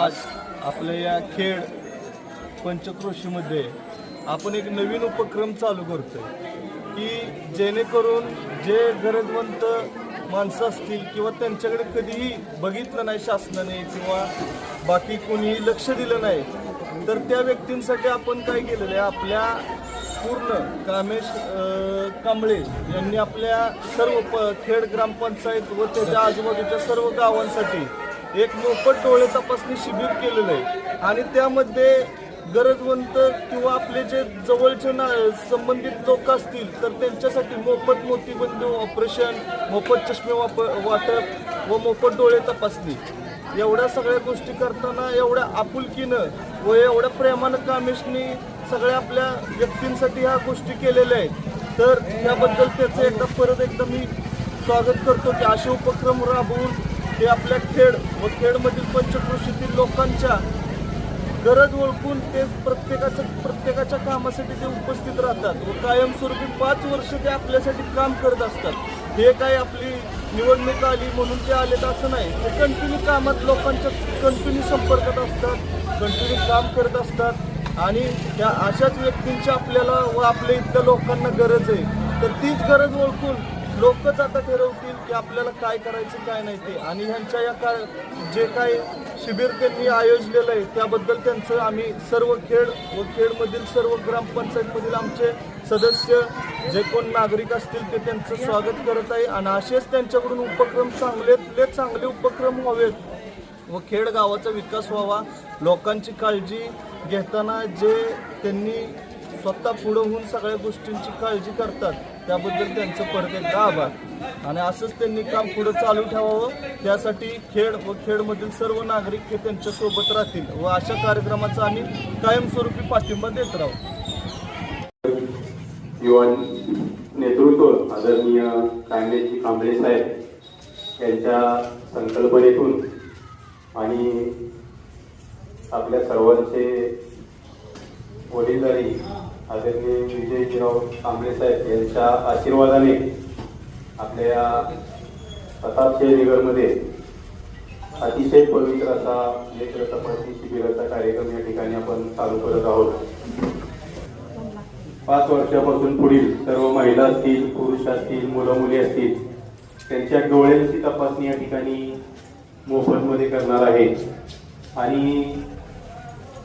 आज आपल्या या खेड पंचक्रोशीमध्ये आपण एक नवीन उपक्रम चालू करतोय की जेणेकरून जे गरजवंत माणसं असतील किंवा त्यांच्याकडे कधीही बघितलं नाही शासनाने किंवा बाकी कोणीही लक्ष दिलं नाही तर त्या व्यक्तींसाठी आपण काय केलेलं आहे? आपल्या पूर्ण कामेश कांबळे यांनी आपल्या सर्व प खेड ग्रामपंचायत व त्याच्या आजूबाजूच्या सर्व गावांसाठी एक मोफत डोळे तपासणी शिबिर केलेलं आहे. आणि त्यामध्ये गरजवंत किंवा आपले जे जवळचे ना संबंधित लोक असतील तर त्यांच्यासाठी मोफत मोतीबंद ऑपरेशन मोफत चष्मे वाप वाटप व मोफत डोळे तपासणी. एवढ्या सगळ्या गोष्टी करताना एवढ्या आपुलकीनं व एवढ्या प्रेमानं कामेशनी सगळ्या आपल्या व्यक्तींसाठी ह्या गोष्टी केलेल्या आहेत. तर त्याबद्दल त्याचं एकदा परत एकदा मी स्वागत करतो की असे उपक्रम राबवून ते आपल्या खेड व खेडमधील पंचक्रोशीतील लोकांच्या गरज ओळखून ते प्रत्येकाचं प्रत्येकाच्या कामासाठी ते उपस्थित राहतात व कायमस्वरूपी पाच वर्ष ते आपल्यासाठी काम करत असतात. हे काय आपली निवडणूक आली म्हणून ते आलेत असं नाही. ते कंटिन्यू कामात लोकांच्या कंटिन्यू संपर्कात असतात कंटिन्यू काम करत असतात आणि त्या अशाच व्यक्तींची आपल्याला व आपल्या इथल्या लोकांना गरज आहे. तर तीच गरज ओळखून लोकच आता ठरवतील की आपल्याला काय करायचं काय नाही ते. आणि ह्यांच्या या का जे काय शिबिर त्यांनी आयोजलेलं आहे त्याबद्दल त्यांचं आम्ही सर्व खेड व खेडमधील सर्व ग्रामपंचायतमधील आमचे सदस्य जे कोण नागरिक असतील ते त्यांचं स्वागत करत आहे. आणि असेच त्यांच्याकडून उपक्रम चांगले चांगले उपक्रम व्हावेत व खेड गावाचा विकास व्हावा. लोकांची काळजी घेताना जे त्यांनी स्वतः पुढं होऊन सगळ्या गोष्टींची काळजी करतात. त्याबद्दल त्यांचं परत एकदा आभार. आणि असंच त्यांनी काम पुढं चालू ठेवावं. त्यासाठी खेड व खेडमधील सर्व नागरिक हे त्यांच्यासोबत राहतील व अशा कार्यक्रमाचा आम्ही कायमस्वरूपी पाठिंबा देत राहू. युवा नेतृत्व आदरणीय कांदेजी कांबळे साहेब यांच्या संकल्पनेतून आणि आपल्या सर्वांचे वडीलधारी आदरणीय विजयजीराव कांबळे साहेब यांच्या आशीर्वादाने आपल्या या प्रताप नगरमध्ये अतिशय पवित्र असा नेत्र तपासणी शिबिराचा कार्यक्रम या ठिकाणी आपण चालू करत आहोत. पाच वर्षापासून पुढील सर्व महिला असतील पुरुष असतील मुलं मुली असतील त्यांच्या डोळ्यांची तपासणी या ठिकाणी मोफतमध्ये करणार आहे. आणि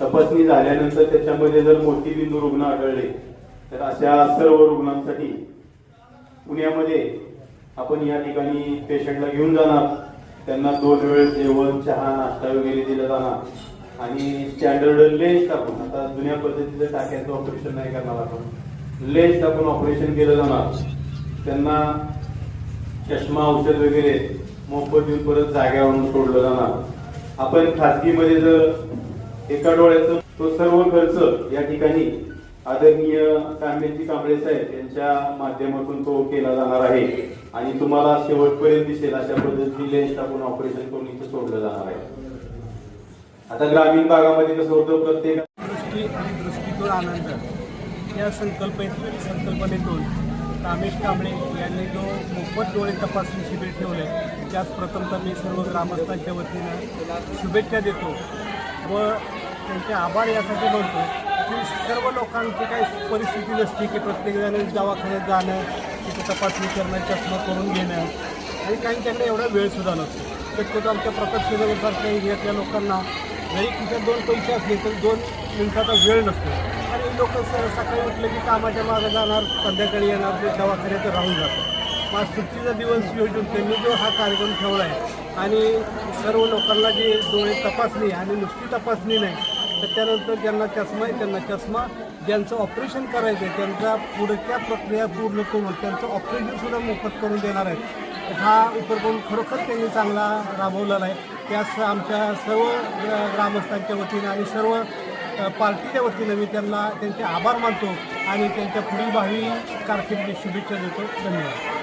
तपासणी झाल्यानंतर त्याच्यामध्ये जर मोतीबिंदू रुग्ण आढळले तर अशा सर्व रुग्णांसाठी पुण्यामध्ये आपण या ठिकाणी पेशंटला घेऊन जाणार. त्यांना दोन वेळ जेवण चहा नाश्ता वगैरे दिला जाणार. आणि स्टँडर्ड लेन्स टाकून आता जुन्या पद्धतीचं टाक्याचं ऑपरेशन नाही करणार आपण. लेन्स टाकून ऑपरेशन केलं जाणार. त्यांना चष्मा औषध वगैरे मोफत देऊन परत जाग्यावरून सोडलं जाणार. आपण खाजगीमध्ये जर एका डोळ्याचं तो सर्व खर्च या ठिकाणी आदरणीय कांबेजी कांबळे साहेब यांच्या माध्यमातून तो केला जाणार आहे. आणि तुम्हाला शेवटपर्यंत दिसेल अशा पद्धतीने लेन्स टाकून ऑपरेशन करून इथे सोडलं जाणार आहे. आता ग्रामीण भागामध्ये कसं होतं प्रत्येक दृष्टी आणि दृष्टीतून आनंद. या संकल्पनेतून संकल्पनेतून रामेश कांबळे यांनी जो मोफत डोळे तपासणी शिबिर ठेवले त्यात प्रथमतः मी सर्व ग्रामस्थांच्या वतीनं शुभेच्छा देतो. व त्यांचे आभार यासाठी म्हणतो की सर्व लोकांची काही परिस्थिती नसते की प्रत्येकजण दवाखान्यात जाणं तिथे तपासणी करणं चष्मा करून घेणं. आणि काही त्यांना एवढा वेळसुद्धा नसतो. शक्यतो आमच्या प्रताप शिवसारख्या एरियातल्या लोकांना जरी तिथे दोन पैसे असले तरी दोन मिनिटाचा वेळ नसतो. आणि लोक सकाळी उठले की कामाच्या मागे जाणार संध्याकाळी येणार ते दवाखान्यात राहून जातात. मग सुट्टीचा दिवस योजून त्यांनी जो हा कार्यक्रम ठेवला आहे आणि सर्व लोकांना जी डोळे तपासणी आणि नुसती तपासणी नाही तर त्यानंतर ज्यांना चष्मा आहे त्यांना चष्मा. ज्यांचं ऑपरेशन करायचं आहे त्यांचा पुढच्या प्रक्रिया पूर्ण करून त्यांचं ऑपरेशनसुद्धा मोफत करून देणार आहेत. हा उपक्रम खरोखर त्यांनी चांगला राबवलेला आहे त्यास आमच्या सर्व ग्रामस्थांच्या वतीनं आणि सर्व पार्टीच्या वतीनं मी त्यांना त्यांचे आभार मानतो आणि त्यांच्या पुढील भावी कारकिर्दीत शुभेच्छा देतो. धन्यवाद.